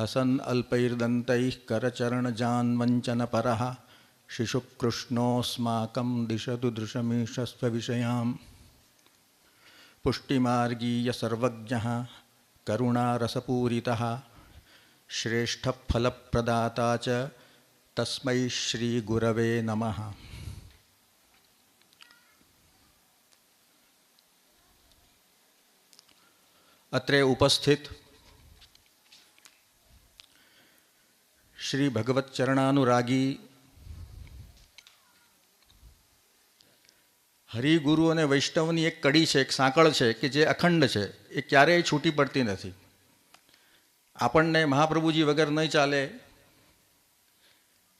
हसन अल्पैर्दंत करचरण वंचन पर शिशुकृष्णोस्माक दिशतु दृशमीशस्व विषयां पुष्टिमार्गीय सर्वज्ञः, करुणारसपूरितः। श्रेष्ठफलप्रदाता च तस्मै श्रीगुरवे नमः। अत्र उपस्थित શ્રી ભગવત ચરણાનુરાગી. હરિગુરુ અને વૈષ્ણવની એક કડી છે, એક સાંકળ છે, કે જે અખંડ છે, એ ક્યારેય છૂટી પડતી નથી. આપણને મહાપ્રભુજી વગર નહીં ચાલે.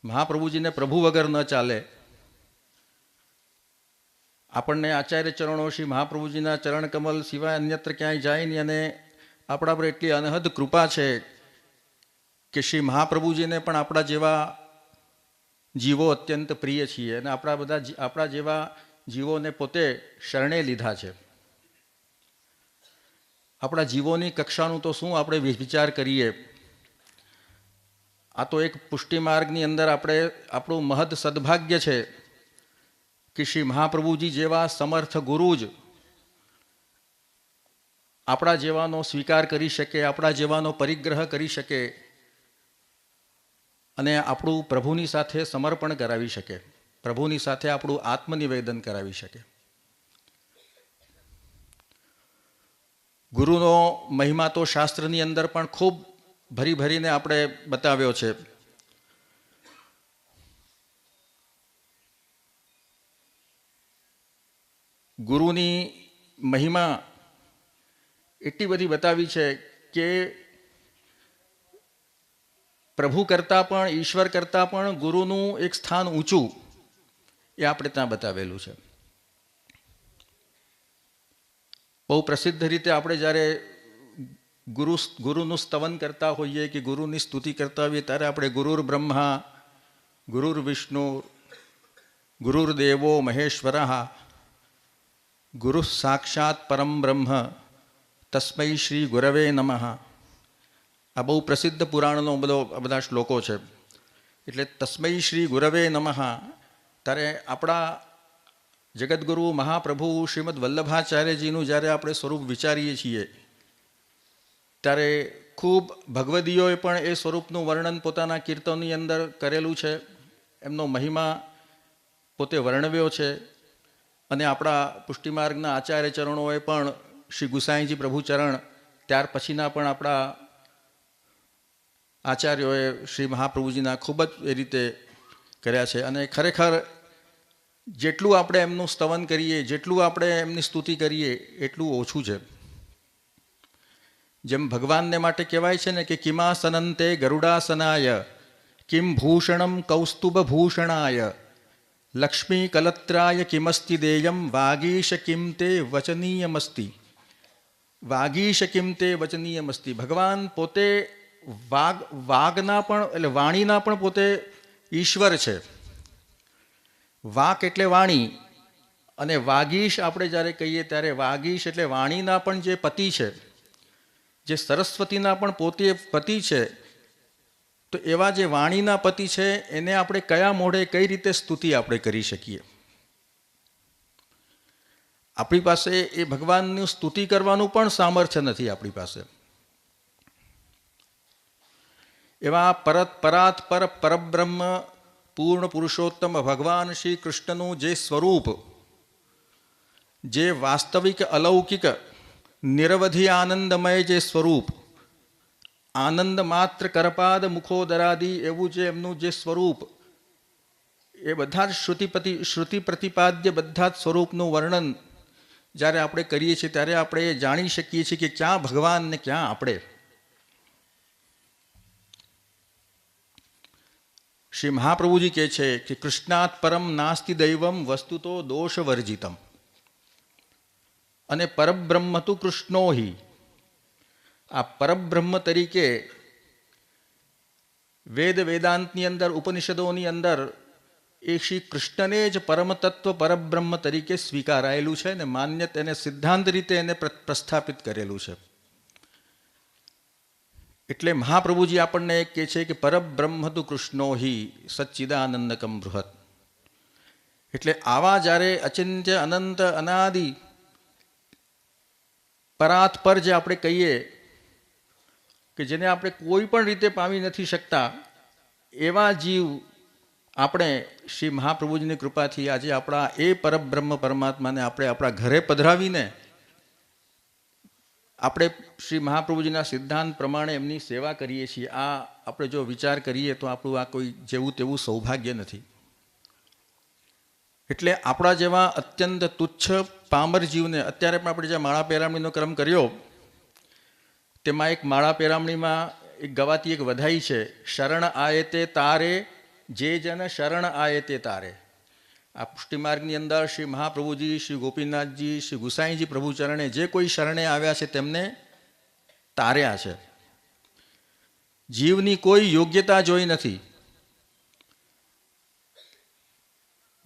મહાપ્રભુજીને પ્રભુ વગર ન ચાલે. આપણને આચાર્ય ચરણો શ્રી મહાપ્રભુજીના ચરણ કમલ સિવાય અન્યત્ર ક્યાંય જાય નહીં અને આપણા પર એટલી અનહદ કૃપા છે કે શ્રી મહાપ્રભુજીને પણ આપણા જેવા જીવો અત્યંત પ્રિય છીએ અને આપણા બધા આપણા જેવા જીવોને પોતે શરણે લીધા છે. આપણા જીવોની કક્ષાનું તો શું આપણે વિચાર કરીએ? આ તો એક પુષ્ટિ માર્ગની અંદર આપણે, આપણું મહદ સદભાગ્ય છે કે શ્રી મહાપ્રભુજી જેવા સમર્થ ગુરુ જ આપણા જેવાનો સ્વીકાર કરી શકે, આપણા જેવાનો પરિગ્રહ કરી શકે અને આપણું પ્રભુની સાથે સમર્પણ કરાવી શકે. પ્રભુની સાથે આપણું આત્મનિવેદન કરાવી શકે. ગુરુનો મહિમા તો શાસ્ત્રની અંદર પણ ખૂબ ભરી ભરીને આપણે બતાવ્યો છે. ગુરુની મહિમા એટલી બધી બતાવી છે કે પ્રભુ કરતાં પણ, ઈશ્વર કરતાં પણ ગુરુનું એક સ્થાન ઊંચું એ આપણે ત્યાં બતાવેલું છે. બહુ પ્રસિદ્ધ રીતે આપણે જ્યારે ગુરુ ગુરુનું સ્તવન કરતા હોઈએ કે ગુરુની સ્તુતિ કરતા હોઈએ ત્યારે આપણે ગુરુર બ્રહ્મા, ગુરુર વિષ્ણુ, ગુરુર દેવો, મહેશ્વર, ગુરુ સાક્ષાત પરમ બ્રહ્મ, તસ્મૈ શ્રી ગુરવે નમઃ. આ બહુ પ્રસિદ્ધ પુરાણનો બધો બધા શ્લોકો છે. એટલે તસ્મૈ શ્રી ગુરવે નમઃ. ત્યારે આપણા જગદગુરુ મહાપ્રભુ શ્રીમદ વલ્લભાચાર્યજીનું જ્યારે આપણે સ્વરૂપ વિચારીએ છીએ, ત્યારે ખૂબ ભગવદીઓએ પણ એ સ્વરૂપનું વર્ણન પોતાના કીર્તનની અંદર કરેલું છે. એમનો મહિમા પોતે વર્ણવ્યો છે. અને આપણા પુષ્ટિમાર્ગના આચાર્ય ચરણોએ પણ શ્રી ગુસાઈજી પ્રભુચરણ ત્યાર પછીના પણ આપણા આચાર્યોએ શ્રી મહાપ્રભુજીના ખૂબ જ એ રીતે કર્યા છે અને ખરેખર જેટલું આપણે એમનું સ્તવન કરીએ, જેટલું આપણે એમની સ્તુતિ કરીએ, એટલું ઓછું છે. જેમ ભગવાનને માટે કહેવાય છે ને કે કિમાસનંતે ગરુડાસનાય, કિમ ભૂષણમ કૌસ્તુભ ભૂષણાય, લક્ષ્મી કલત્રાય કિમસ્તિ દેયમ, વાગીશ કિમ તે વચનીયમસ્તિ. વાગીશ કિમ તે વચનીયમસ્તિ. ભગવાન પોતે વાગ વાગના પણ, એટલે વાણીના પણ પોતે ઈશ્વર છે. વાક એટલે વાણી અને વાગીશ આપણે જ્યારે કહીએ ત્યારે વાગીશ એટલે વાણીના પણ જે પતિ છે, જે સરસ્વતીના પણ પોતે પતિ છે, તો એવા જે વાણીના પતિ છે, એને આપણે કયા મોઢે કઈ રીતે સ્તુતિ આપણે કરી શકીએ? આપણી પાસે એ ભગવાનની સ્તુતિ કરવાનું પણ સામર્થ્ય નથી આપણી પાસે. એવા પરત પરાત પર પરબ્રહ્મ પૂર્ણ પુરુષોત્તમ ભગવાન શ્રી કૃષ્ણનું જે સ્વરૂપ, જે વાસ્તવિક અલૌકિક નિરવધિ આનંદમય જે સ્વરૂપ, આનંદ માત્ર કરપાદ મુખોદરાદી એવું જે એમનું જે સ્વરૂપ, એ બધા જ શ્રુતિપતિ શ્રુતિ પ્રતિપાદ્ય બધા જ સ્વરૂપનું વર્ણન જ્યારે આપણે કરીએ છીએ ત્યારે આપણે જાણી શકીએ છીએ કે ક્યાં ભગવાન ને ક્યાં આપણે. શ્રી મહાપ્રભુજી કહે છે કે કૃષ્ણાત પરમ નાસ્તિ દૈવમ વસ્તુ તો દોષ વર્જિતમ અને પરબ્રહ્મ તું કૃષ્ણો હિ. આ પરબ્રહ્મ તરીકે વેદ વેદાંતની અંદર, ઉપનિષદોની અંદર એ શ્રી કૃષ્ણને જ પરમ તત્વ પરબ્રહ્મ તરીકે સ્વીકારાયેલું છે ને માન્ય તેને સિદ્ધાંત રીતે એને પ્ર- પ્રસ્થાપિત કરેલું છે. એટલે મહાપ્રભુજી આપણને કહે છે કે પરબ્રહ્મ તુ કૃષ્ણો હિ સચ્ચિદાનંદકમ બૃહત. એટલે આવા જ્યારે અચિંત્ય, અનંત, અનાદિ પરાત પર જે આપણે કહીએ કે જેને આપણે કોઈ પણ રીતે પામી નથી શકતા, એવા જીવ આપણે શ્રી મહાપ્રભુજીની કૃપાથી આજે આપણા એ પરબ્રહ્મ પરમાત્માને આપણે આપણા ઘરે પધરાવીને આપણે શ્રી મહાપ્રભુજીના સિદ્ધાંત પ્રમાણે એમની સેવા કરીએ છીએ. આ આપણે જો વિચાર કરીએ તો આપણું આ કોઈ જેવું તેવું સૌભાગ્ય નથી. એટલે આપણા જેવા અત્યંત તુચ્છ પામર જીવને અત્યારે પણ આપણે જે માળા પેરામણીનો ક્રમ કર્યો, તેમાં એક માળા પેરામણીમાં એક ગવાતી એક વધાઈ છે, શરણ આયે તે તારે, જે જન શરણ આયે તે તારે. આ પુષ્ટિમાર્ગની અંદર શ્રી મહાપ્રભુજી, શ્રી ગોપીનાથજી, શ્રી ગુસાઈજી પ્રભુચરણે જે કોઈ શરણે આવ્યા છે તેમને તાર્યા છે. જીવની કોઈ યોગ્યતા જોઈ નથી.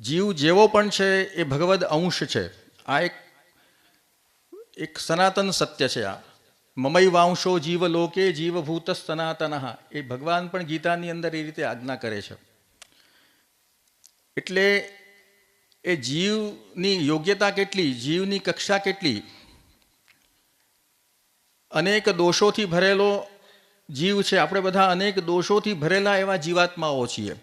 જીવ જેવો પણ છે એ ભગવદ અંશ છે. આ એક એક સનાતન સત્ય છે આ. મમય વાંશો જીવ લોકે જીવભૂત સનાતન એ ભગવાન પણ ગીતાની અંદર એ રીતે આજ્ઞા કરે છે. એટલે એ જીવની યોગ્યતા કેટલી, જીવની કક્ષા કેટલી? અનેક દોષોથી ભરેલો જીવ છે. આપણે બધા અનેક દોષોથી ભરેલા એવા જીવાત્માઓ છીએ.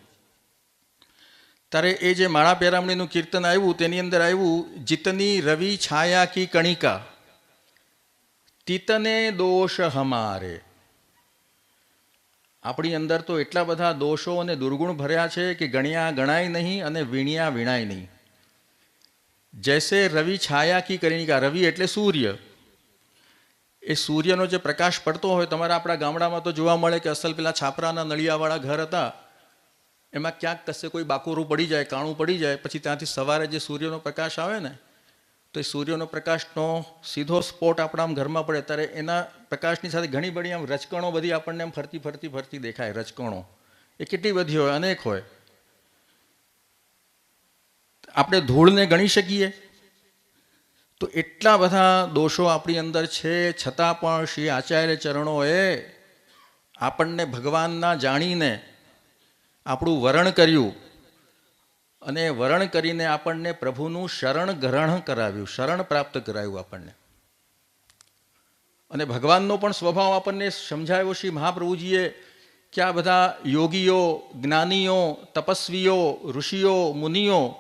ત્યારે એ જે માળા પેરામણીનું કીર્તન આવ્યું, તેની અંદર આવ્યું, જીતની રવિ છાયા કી કણિકા, તિતને દોષ હમારે. આપણી અંદર તો એટલા બધા દોષો અને દુર્ગુણ ભર્યા છે કે ગણ્યા ગણાય નહીં અને વીણ્યા વીણાય નહીં. જૈસે રવિ છાયા કી કણિકા રવિ એટલે સૂર્ય એ સૂર્યનો જે પ્રકાશ પડતો હોય તમારા આપણા ગામડામાં તો જોવા મળે કે અસલ પેલા છાપરાના નળિયાવાળા ઘર હતા એમાં ક્યાંક કશે કોઈ બાકોરું પડી જાય કાણું પડી જાય પછી ત્યાંથી સવારે જે સૂર્યનો પ્રકાશ આવે ને તો એ સૂર્યનો પ્રકાશનો સીધો સ્પોટ આપણા આમ ઘરમાં પડે ત્યારે એના પ્રકાશની સાથે ઘણી બધી આમ રચકણો બધી આપણને આમ ફરતી ફરતી ફરતી દેખાય રચકણો એ કેટલી બધી હોય અનેક હોય આપણે ધૂળને ગણી શકીએ? તો એટલા બધા દોષો આપણી અંદર છે, છતાં પણ શ્રી આચાર્ય ચરણોએ આપણને ભગવાનના જાણીને આપણું વરણ કર્યું અને વરણ કરીને આપણને પ્રભુનું શરણ ગ્રહણ કરાવ્યું, શરણ પ્રાપ્ત કરાવ્યું આપણને. અને ભગવાનનો પણ સ્વભાવ આપણને સમજાવ્યો શ્રી મહાપ્રભુજીએ કે આ બધા યોગીઓ, જ્ઞાનીઓ, તપસ્વીઓ, ઋષિઓ, મુનિઓ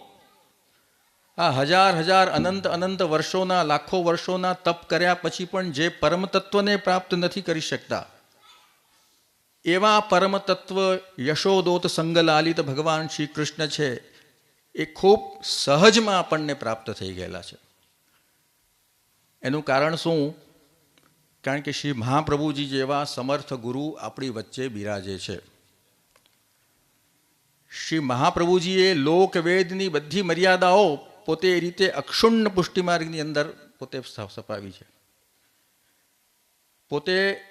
આ હજાર હજાર અનંત અનંત વર્ષોના, લાખો વર્ષોના તપ કર્યા પછી પણ જે પરમ તત્વને પ્રાપ્ત નથી કરી શકતા, એવા પરમ તત્વ યશોદોત સંગલાલિત ભગવાન શ્રી કૃષ્ણ છે, એ ખૂબ સહજમાં આપણને પ્રાપ્ત થઈ ગયેલા છે. એનું કારણ શું? કારણ કે શ્રી મહાપ્રભુજી જેવા સમર્થ ગુરુ આપણી વચ્ચે બિરાજે છે. શ્રી મહાપ્રભુજીએ લોકવેદની બધી મર્યાદાઓ પોતે એ રીતે અક્ષુણ્ણ પુષ્ટિમાર્ગની અંદર પોતે સપાવી છે. પોતે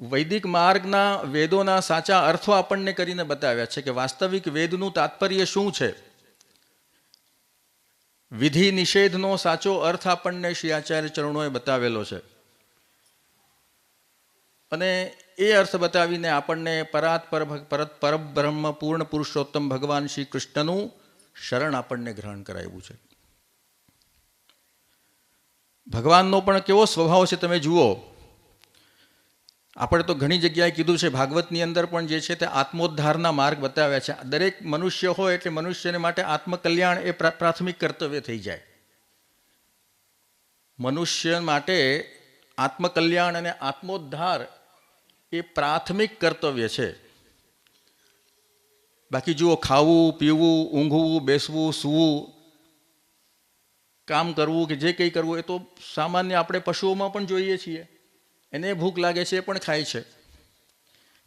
વૈદિક માર્ગના વેદોના સાચા અર્થો આપણને કરીને બતાવ્યા છે કે વાસ્તવિક વેદનું તાત્પર્ય શું છે? વિધિ નિષેધનો સાચો અર્થ આપણને શ્રી આચાર્ય ચરણોએ બતાવેલો છે. અને એ અર્થ બતાવીને આપણને પરાત પર પરત પરબ્રહ્મ પૂર્ણ પુરુષોત્તમ ભગવાન શ્રી કૃષ્ણનું શરણ આપણને ગ્રહણ કરાવ્યું છે. ભગવાનનો પણ કેવો સ્વભાવ છે તમે જુઓ. આપણે તો ઘણી જગ્યાએ કીધું છે, ભાગવતની અંદર પણ જે છે તે આત્મોદ્ધારના માર્ગ બતાવ્યા છે. દરેક મનુષ્ય હોય એટલે મનુષ્યને માટે આત્મકલ્યાણ એ પ્રાથમિક કર્તવ્ય થઈ જાય. મનુષ્ય માટે આત્મકલ્યાણ અને આત્મોદ્ધાર એ પ્રાથમિક કર્તવ્ય છે. બાકી જુઓ, ખાવું, પીવું, ઊંઘવું, બેસવું, સૂવું, કામ કરવું કે જે કંઈ કરવું, એ તો સામાન્ય આપણે પશુઓમાં પણ જોઈએ છીએ. એને ભૂખ લાગે છે એ પણ ખાય છે.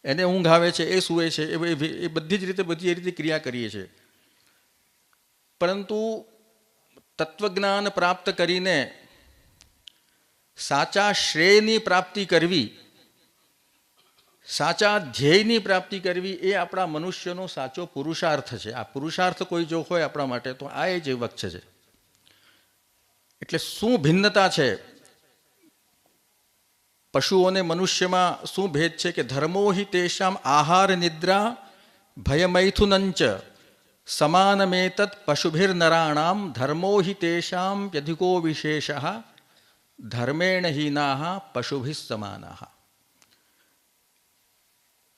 એને ઊંઘ આવે છે એ સૂવે છે, એ બધી જ રીતે, બધી એ રીતે ક્રિયા કરીએ છીએ. પરંતુ તત્વજ્ઞાન પ્રાપ્ત કરીને સાચા શ્રેયની પ્રાપ્તિ કરવી સાચા ધ્યેયની પ્રાપ્તિ કરવી એ આપણા મનુષ્યનો સાચો પુરુષાર્થ છે. આ પુરુષાર્થ કોઈ જો હોય આપણા માટે, તો આ એ જ વક્ષ છે એટલે શું ભિન્નતા છે? પશુઓ અને મનુષ્યમાં શું ભેદ છે કે ધર્મો હિ તેષામ આહાર નિદ્રા ભયમૈથુનંચ સમાનમેતત પશુભિર્નરાણામ ધર્મો હિ તેષામ વ્યધિકો વિશેષ ધર્મેણ હીના પશુભિ સમાના.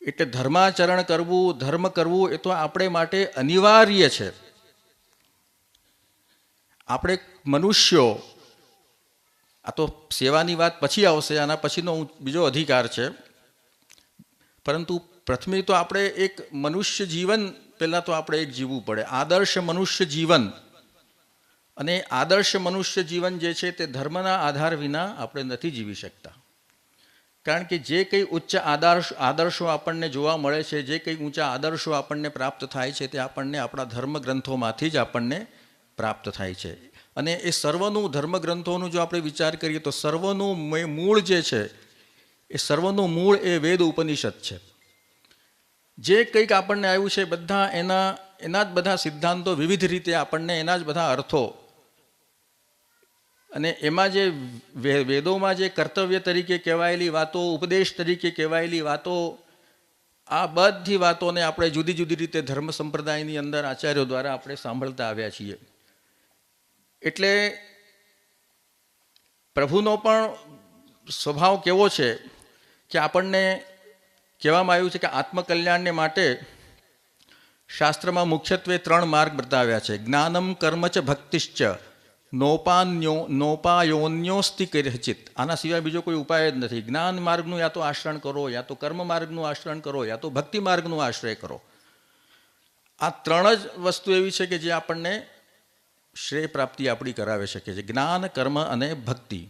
એટલે ધર્માચરણ કરવું, ધર્મ કરવું એ તો આપણે માટે અનિવાર્ય છે. આપણે મનુષ્યો, આ તો સેવાની વાત પછી આવશે, આના પછીનો બીજો અધિકાર છે. પરંતુ પ્રથમે તો આપણે એક મનુષ્ય જીવન, પહેલાં તો આપણે એક જીવવું પડે. આદર્શ મનુષ્ય જીવન. અને આદર્શ મનુષ્ય જીવન જે છે તે ધર્મના આધાર વિના આપણે નથી જીવી શકતા. કારણ કે જે કંઈ ઉચ્ચ આદર્શ આદર્શો આપણને જોવા મળે છે, જે કંઈ ઊંચા આદર્શો આપણને પ્રાપ્ત થાય છે, તે આપણને આપણા ધર્મગ્રંથોમાંથી જ આપણને પ્રાપ્ત થાય છે. અને એ સર્વનું ધર્મગ્રંથોનું જો આપણે વિચાર કરીએ, તો સર્વનું મૂળ જે છે, એ સર્વનું મૂળ એ વેદ ઉપનિષદ છે. જે કંઈક આપણને આવ્યું છે, બધા એના એના જ બધા સિદ્ધાંતો વિવિધ રીતે આપણને એના જ બધા અર્થો અને એમાં જે વેદોમાં જે કર્તવ્ય તરીકે કહેવાયેલી વાતો, ઉપદેશ તરીકે કહેવાયેલી વાતો, આ બધી વાતોને આપણે જુદી જુદી રીતે ધર્મ સંપ્રદાયની અંદર આચાર્યો દ્વારા આપણે સાંભળતા આવ્યા છીએ. એટલે પ્રભુનો પણ સ્વભાવ કેવો છે કે આપણને કહેવામાં આવ્યું છે કે આત્મકલ્યાણને માટે શાસ્ત્રમાં મુખ્યત્વે ત્રણ માર્ગ બતાવ્યા છે. જ્ઞાનમ કર્મ ચ ભક્તિશ્ચ. નોપાન્યો, નોપાયોન્યોસ્તિ કરચિત આના સિવાય બીજો કોઈ ઉપાય જ નથી. જ્ઞાન માર્ગનું યા તો આશરણ કરો, યા તો કર્મ માર્ગનું આશરણ કરો, યા તો ભક્તિ માર્ગનું આશ્રય કરો. આ ત્રણ જ વસ્તુ એવી છે કે જે આપણને શ્રેય પ્રાપ્તિ આપણી કરાવે શકે છે. જ્ઞાન, કર્મ અને ભક્તિ.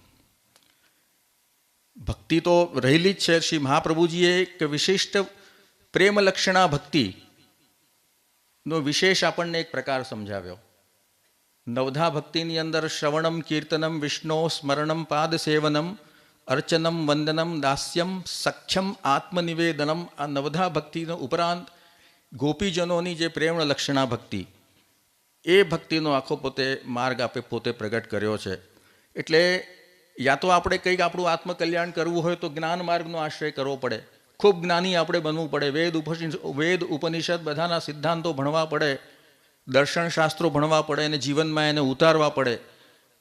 ભક્તિ તો રહેલી જ છે. શ્રી મહાપ્રભુજીએ એક વિશિષ્ટ પ્રેમલક્ષણા ભક્તિનો વિશેષ આપણને એક પ્રકાર સમજાવ્યો. નવધા ભક્તિની અંદર શ્રવણમ કીર્તનમ વિષ્ણુ સ્મરણમ પાદ સેવનમ અર્ચનમ વંદનમ દાસ્યમ સખ્યમ આત્મનિવેદનમ આ નવધા ભક્તિનો ઉપરાંત ગોપીજનોની જે પ્રેમ લક્ષણા ભક્તિ એ ભક્તિનો આખો પોતે માર્ગ આપે પોતે પ્રગટ કર્યો છે એટલે યા તો આપણે કંઈક આપણું આત્મકલ્યાણ કરવું હોય તો જ્ઞાન માર્ગનો આશ્રય કરવો પડે ખૂબ જ્ઞાની આપણે બનવું પડે વેદ ઉપનિષદ વેદ ઉપનિષદ બધાના સિદ્ધાંતો ભણવા પડે દર્શન શાસ્ત્રો ભણવા પડે અને જીવનમાં એને ઉતારવા પડે.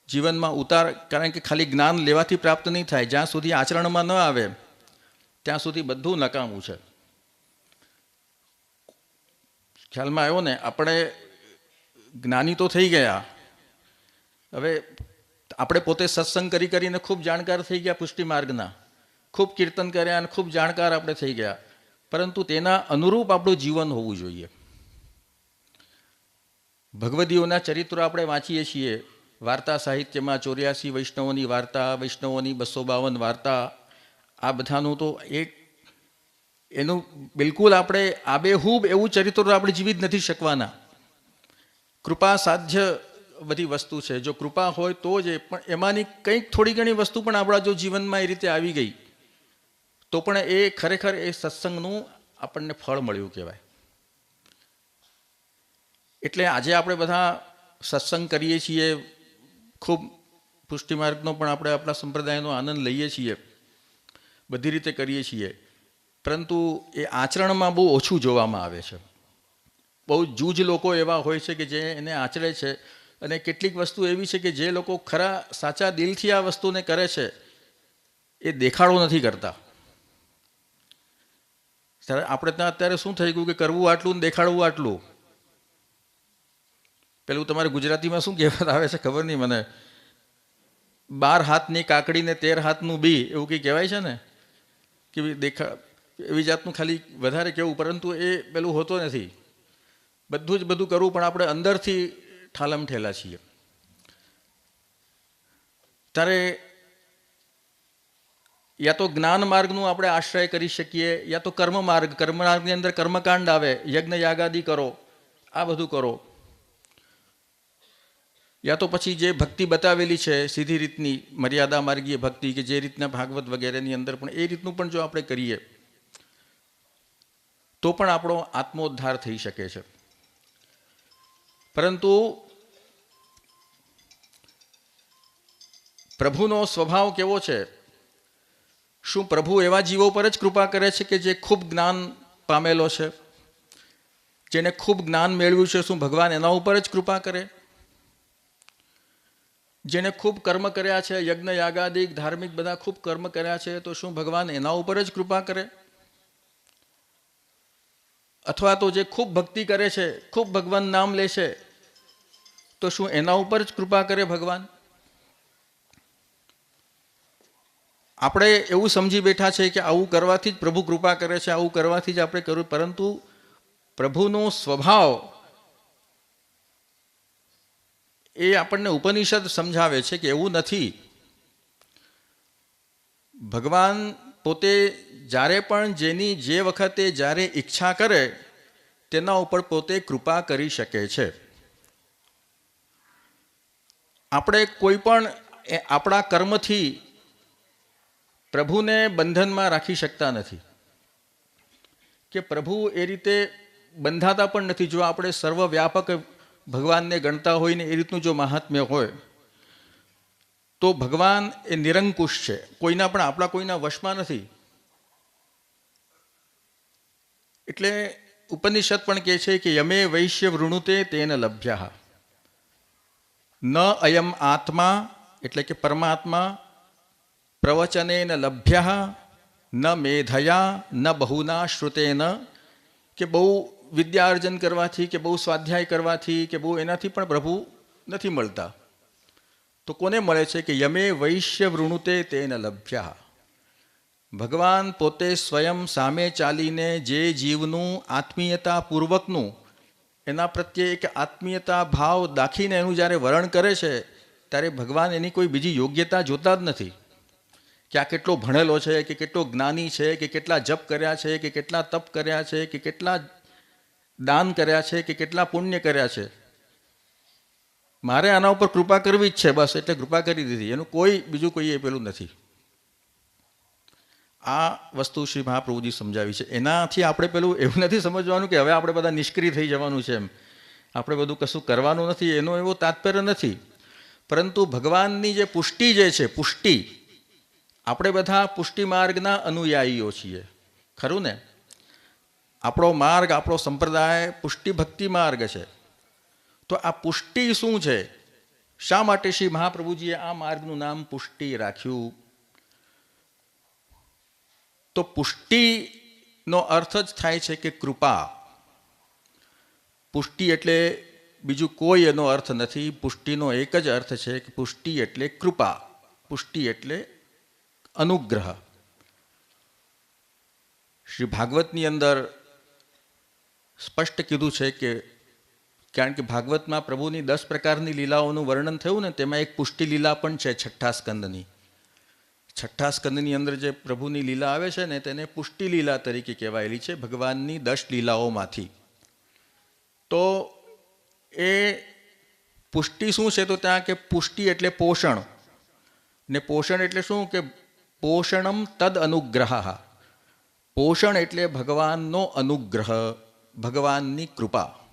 જીવનમાં ઉતાર, કારણ કે ખાલી જ્ઞાન લેવાથી પ્રાપ્ત નહીં થાય. જ્યાં સુધી આચરણમાં ન આવે, ત્યાં સુધી બધું નકામું છે. ખ્યાલમાં આવ્યો ને, આપણે જ્ઞાની તો થઈ ગયા. હવે આપણે પોતે સત્સંગ કરી કરીને ખૂબ જાણકાર થઈ ગયા પુષ્ટિ માર્ગના ખૂબ કીર્તન કર્યા અને ખૂબ જાણકાર આપણે થઈ ગયા. પરંતુ તેના અનુરૂપ આપણું જીવન હોવું જોઈએ. ભગવદીઓના ચરિત્રો આપણે વાંચીએ છીએ. વાર્તા સાહિત્યમાં ચોર્યાસી વૈષ્ણવોની વાર્તા, વૈષ્ણવોની બસો બાવન વાર્તા, આ બધાનું તો એક એનું બિલકુલ આપણે આબેહૂબ એવું ચરિત્ર આપણે જીવી જ નથી શકવાના. કૃપા સાધ્ય બધી વસ્તુ છે. જો કૃપા હોય તો જ પણ એમાંની કંઈક થોડી ઘણી વસ્તુ પણ આપણા જો જીવનમાં એ રીતે આવી ગઈ, તો પણ એ ખરેખર એ સત્સંગનું આપણને ફળ મળ્યું કહેવાય. એટલે આજે આપણે બધા સત્સંગ કરીએ છીએ, ખૂબ પુષ્ટિમાર્ગનો પણ આપણે આપણા સંપ્રદાયનો આનંદ લઈએ છીએ, બધી રીતે કરીએ છીએ. પરંતુ એ આચરણમાં બહુ ઓછું જોવામાં આવે છે. બહુ જૂજ લોકો એવા હોય છે કે જે એને આચરે છે અને કેટલીક વસ્તુ એવી છે કે જે લોકો ખરા સાચા દિલથી આ વસ્તુને કરે છે, એ દેખાડો નથી કરતા. ત્યારે આપણે ત્યાં અત્યારે શું થઈ ગયું કે કરવું આટલું ને દેખાડવું આટલું. પેલું તમારે ગુજરાતીમાં શું કહેવત આવે છે ખબર નહીં મને. બાર હાથની કાકડીને તેર હાથનું બી, એવું કંઈ કહેવાય છે ને? કે દેખા, એવી જાતનું ખાલી વધારે કહેવું પરંતુ એ પેલું હોતો નથી. બધું જ બધું કરવું, પણ આપણે અંદરથી ઠાલમ ઠેલા છીએ. ત્યારે યા તો જ્ઞાન માર્ગનું આપણે આશ્રય કરી શકીએ, યા તો કર્મ માર્ગ, કર્મ માર્ગની અંદર કર્મકાંડ આવે, યજ્ઞ યાગાદી કરો, આ બધું કરો. યા તો પછી જે ભક્તિ બતાવેલી છે, સીધી રીતની મર્યાદા માર્ગીય ભક્તિ કે જે રીતના ભાગવત વગેરેની અંદર પણ એ રીતનું પણ જો આપણે કરીએ, તો પણ આપણો આત્મોદ્ધાર થઈ શકે છે. પરંતુ પ્રભુનો સ્વભાવ કેવો છે? શું પ્રભુ એવા જીવો પર જ કૃપા કરે છે કે જે ખૂબ જ્ઞાન પામેલો છે? જેને ખૂબ જ્ઞાન મેળવ્યું છે, શું ભગવાન એના ઉપર જ કૃપા કરે? જેને ખૂબ કર્મ કર્યા છે, યજ્ઞ, યાગાદિક, ધાર્મિક બધા ખૂબ કર્મ કર્યા છે, તો શું ભગવાન એના ઉપર જ કૃપા કરે? અથવા તો જે ખૂબ ભક્તિ કરે છે, ખૂબ ભગવાન નામ લે છે, તો શું એના ઉપર જ કૃપા કરે ભગવાન? આપણે એવું સમજી બેઠા છે કે આવું કરવાથી જ પ્રભુ કૃપા કરે છે, આવું કરવાથી જ આપણે કર્યું પરંતુ પ્રભુનો સ્વભાવ એ આપણને ઉપનિષદ સમજાવે છે કે એવું નથી. ભગવાન પોતે જ્યારે પણ જેની જે વખતે જ્યારે ઈચ્છા કરે, તેના ઉપર પોતે કૃપા કરી શકે છે. આપણે કોઈ પણ આપણા કર્મથી પ્રભુને બંધનમાં રાખી શકતા નથી. કે પ્રભુ એ રીતે બંધાતા પણ નથી. જો આપણે સર્વવ્યાપક ભગવાનને ગણતા હોય ને એ રીતનું જો મહાત્મ્ય હોય, તો ભગવાન એ નિરંકુશ છે. કોઈના પણ આપણા કોઈના વશમાં નથી. એટલે ઉપનિષદ પણ કહે છે કે યમે વૈશ્ય વૃણુતે તેને લભ્યા. ન અયમ આત્મા, એટલે કે પરમાત્મા, પ્રવચનેન લભ્ય, ન મેધયા, ન બહુના શ્રુતેન, કે બહુ વિદ્યાર્જન કરવાથી કે બહુ સ્વાધ્યાય કરવાથી કે બહુ એનાથી પણ પ્રભુ નથી મળતા. તો કોને મળે છે કે યમે વૈશ્ય વૃણુતે તેન લભ્યા? ભગવાન પોતે સ્વયં સામે ચાલીને જે જીવનું આત્મીયતા પૂર્વકનું એના પ્રત્યે એક આત્મીયતા ભાવ દાખીને એનું જ્યારે વરણ કરે છે, ત્યારે ભગવાન એની કોઈ બીજી યોગ્યતા જોતા જ નથી. કે આ કેટલો ભણેલો છે, કે કેટલો જ્ઞાની છે, કે કેટલા જપ કર્યા છે, કે કેટલા તપ કર્યા છે, કે કેટલા દાન કર્યા છે કે કેટલા પુણ્ય કર્યા છે? મારે આના ઉપર કૃપા કરવી જ છે બસ, એટલે કૃપા કરી દીધી. એનું કોઈ, બીજું કોઈ એ પેલું નથી. આ વસ્તુ શ્રી મહાપ્રભુજી સમજાવી છે. એનાથી આપણે પેલું એવું નથી સમજવાનું કે હવે આપણે બધા નિષ્ક્રિય થઈ જવાનું છે એમ. આપણે બધું કશું કરવાનું નથી, એનો એવો તાત્પર્ય નથી. પરંતુ ભગવાનની જે પુષ્ટિ જે છે, પુષ્ટિ, આપણે બધા પુષ્ટિ માર્ગના અનુયાયીઓ છીએ. ખરું ને? આપણો માર્ગ, આપણો સંપ્રદાય પુષ્ટિ ભક્તિ માર્ગ છે. તો આ પુષ્ટિ શું છે? શા માટે શ્રી મહાપ્રભુજીએ આ માર્ગનું નામ પુષ્ટિ રાખ્યું? તો પુષ્ટિનો અર્થ જ થાય છે કે કૃપા. પુષ્ટિ એટલે બીજું કોઈ એનો અર્થ નથી. પુષ્ટિનો એક જ અર્થ છે કે પુષ્ટિ એટલે કૃપા. પુષ્ટિ એટલે અનુગ્રહ. શ્રી ભાગવતની અંદર સ્પષ્ટ કીધું છે કે કારણ કે ભાગવતમાં પ્રભુની દસ પ્રકારની લીલાઓનું વર્ણન થયું ને તેમાં એક પુષ્ટિ લીલા પણ છે છઠ્ઠા સ્કંદની. છઠ્ઠા સ્કંદની અંદર જે પ્રભુની લીલા આવે છે ને તેને પુષ્ટિ લીલા તરીકે કહેવાયેલી છે ભગવાનની દસ લીલાઓમાંથી. તો એ પુષ્ટિ શું છે તો ત્યાં કે પુષ્ટિ એટલે પોષણ. ને પોષણ એટલે શું કે પોષણમ તદ અનુગ્રહ. પોષણ એટલે ભગવાનનો અનુગ્રહ. ભગવાનની કૃપા.